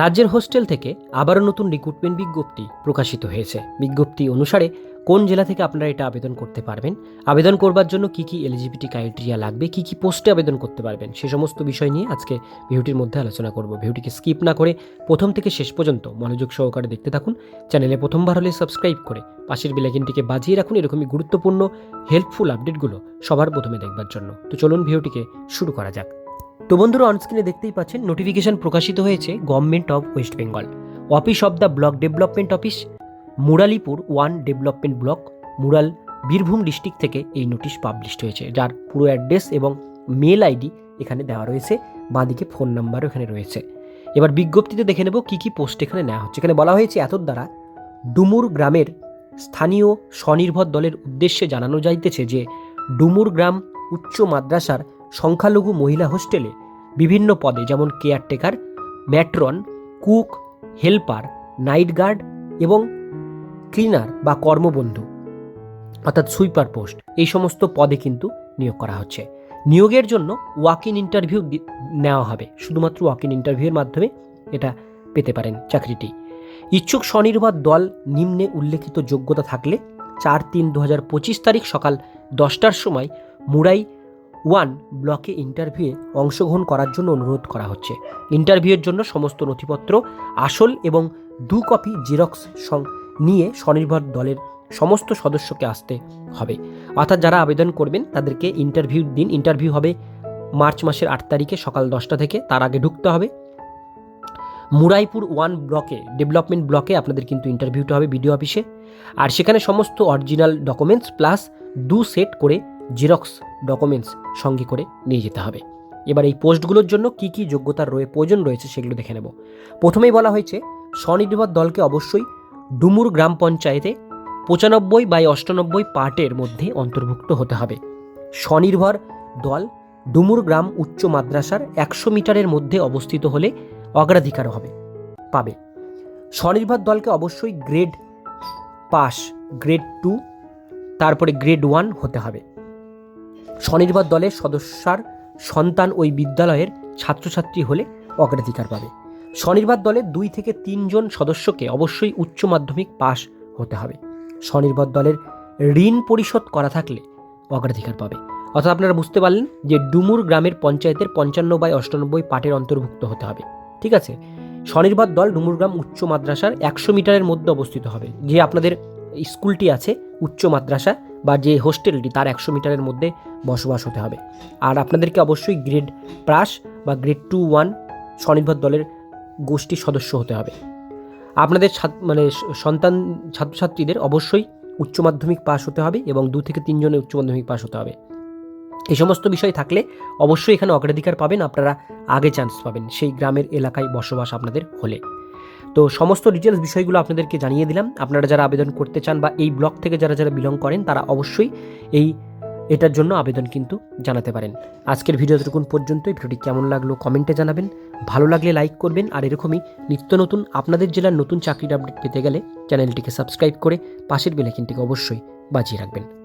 রাজ্যের হোস্টেল থেকে আবারও নতুন রিক্রুটমেন্ট বিজ্ঞপ্তি প্রকাশিত হয়েছে। বিজ্ঞপ্তি অনুসারে কোন জেলা থেকে আপনারা এটা আবেদন করতে পারবেন, আবেদন করবার জন্য কি কি এলিজিবিলিটি ক্রাইটেরিয়া লাগবে, কি কি পোস্টে আবেদন করতে পারবেন, সে সমস্ত বিষয় নিয়ে আজকে ভিডিওটির মধ্যে আলোচনা করব। ভিডিওটিকে স্কিপ না করে প্রথম থেকে শেষ পর্যন্ত মনোযোগ সহকারে দেখতে থাকুন, চ্যানেলে প্রথমবার হলে সাবস্ক্রাইব করে পাশের বেলাইকিনটিকে বাজিয়ে রাখুন, এরকমই গুরুত্বপূর্ণ হেল্পফুল আপডেটগুলো সবার প্রথমে দেখবার জন্য। তো চলুন ভিডিওটিকে শুরু করা যাক। তো বন্ধুরা অনস্ক্রিনে দেখতেই পাচ্ছেন নোটিফিকেশন প্রকাশিত হয়েছে Government of West Bengal office of the block development office Muralipur one development block mural Birbhum district থেকে এই নোটিশ পাবলিশড হয়েছে, যার পুরো অ্যাড্রেস এবং মেল আইডি এখানে দেওয়া রয়েছে, বাঁদিকে ফোন নাম্বারও এখানে রয়েছে। এবার বিজ্ঞপ্তিতে দেখে নেব কী কী পোস্ট এখানে নেওয়া হচ্ছে। এখানে বলা হয়েছে এতর দ্বারা ডুমুর গ্রামের স্থানীয় স্বনির্ভর দলের উদ্দেশ্যে জানানো যাইতেছে যে, ডুমুর গ্রাম উচ্চ মাদ্রাসার সংখ্যালঘু মহিলা হোস্টেলে বিভিন্ন পদে যেমন caretaker, matron, cook, helper, night guard এবং ক্লিনার বা কর্মবন্ধু, অর্থাৎ সুইপার পোস্ট। এই সমস্ত পদে কিন্তু নিয়োগ করা হচ্ছে। নিয়োগের জন্য ওয়াক ইন ইন্টারভিউ নেওয়া হবে। শুধুমাত্র ওয়াক ইন ইন্টারভিউয়ের মাধ্যমে এটা পেতে পারেন চাকরিটি। ইচ্ছুক স্বনির্ভর দল নিম্নে উল্লেখিত যোগ্যতা থাকলে চার তিন দু হাজার পঁচিশ তারিখ সকাল দশটার সময় মুরাই ওয়ান, ব্লকে ইন্টারভিউয়ে অংশগ্রহণ করার জন্য অনুরোধ করা হচ্ছে। ইন্টারভিউয়ের জন্য সমস্ত নথিপত্র, আসল এবং দু কপি জেরক্স নিয়ে স্বনির্ভর দলের সমস্ত সদস্যকে আসতে হবে। অর্থাৎ যারা আবেদন করবেন, তাদেরকে ইন্টারভিউর দিন। ইন্টারভিউ হবে মার্চ মাসের আট তারিখে সকাল দশটা থেকে, তার আগে ঢুকতে হবে। মুরাইপুর ওয়ান ব্লকে, ডেভেলপমেন্ট ব্লকে আপনাদের কিন্তু ইন্টারভিউটা হবে বিডিও অফিসে। আর সেখানে সমস্ত অরিজিনাল ডকুমেন্টস প্লাস দু সেট করে জেরক্স ডকুমেন্টস সঙ্গে করে নিয়ে যেতে হবে। এবার এই পোস্টগুলোর জন্য কি কি যোগ্যতার রয়ে, প্রয়োজন রয়েছে সেগুলো দেখে নেব। প্রথমেই বলা হয়েছে, স্বনির্ভর দলকে অবশ্যই ডুমুর গ্রাম পঞ্চায়েতে পঁচানব্বই বাই অষ্টানব্বই পার্টের মধ্যে অন্তর্ভুক্ত হতে হবে। স্বনির্ভর দল ডুমুর গ্রাম উচ্চ মাদ্রাসার একশো মিটারের মধ্যে অবস্থিত হলে অগ্রাধিকার হবে, পাবে। স্বনির্ভর দলকে অবশ্যই গ্রেড পাস, গ্রেড টু, তারপরে গ্রেড ওয়ান হতে হবে। স্বনির্ভর দলের সদস্যার সন্তান ওই বিদ্যালয়ের ছাত্রছাত্রী হলে অগ্রাধিকার পাবে। স্বনির্ভর দলের দুই থেকে তিনজন সদস্যকে অবশ্যই উচ্চ মাধ্যমিক পাস হতে হবে। স্বনির্ভর দলের ঋণ পরিশোধ করা থাকলে অগ্রাধিকার পাবে। অর্থাৎ আপনারা বুঝতে পারলেন যে ডুমুর গ্রামের পঞ্চায়েতের পঞ্চান্ন বাই অষ্টানব্বই পাটের অন্তর্ভুক্ত হতে হবে। ঠিক আছে? স্বনির্ভর দল ডুমুরগ্রাম উচ্চ মাদ্রাসার একশো মিটারের মধ্যে অবস্থিত হবে। যে আপনাদের স্কুলটি আছে, উচ্চ মাদ্রাসা বা যে হোস্টেলটি তার একশো মিটারের মধ্যে বসবাস হতে হবে। আর আপনাদেরকে অবশ্যই গ্রেড প্রাস বা গ্রেড টু ওয়ান স্বনির্ভর দলের গোষ্ঠীর সদস্য হতে হবে। আপনাদের মানে সন্তান ছাত্রছাত্রীদের অবশ্যই উচ্চ মাধ্যমিক পাস হতে হবে এবং দু থেকে তিনজনের উচ্চ মাধ্যমিক পাস হতে হবে। এই সমস্ত বিষয় থাকলে অবশ্যই এখানে অগ্রাধিকার পাবেন, আপনারা আগে চান্স পাবেন। সেই গ্রামের এলাকায় বসবাস আপনাদের হলে। তো সমস্ত ডিটেলস বিষয়গুলো আপনাদেরকে জানিয়ে দিলাম। আপনারা যারা আবেদন করতে চান বা এই ব্লক থেকে যারা যারা বিলং করেন, তারা অবশ্যই এই এটার জন্য আবেদন কিন্তু জানাতে পারেন। আজকের ভিডিও এতটুকুন পর্যন্ত ভিডিওটি কেমন লাগল কমেন্টে জানাবেন। ভালো লাগলে লাইক করবেন। আর এরকমই নিত্য নতুন, আপনাদের জেলার নতুন চাকরির আপডেট পেতে গেলে চ্যানেলটিকে সাবস্ক্রাইব করে পাশের বেলাইকিনটিকে অবশ্যই বাজিয়ে রাখবেন।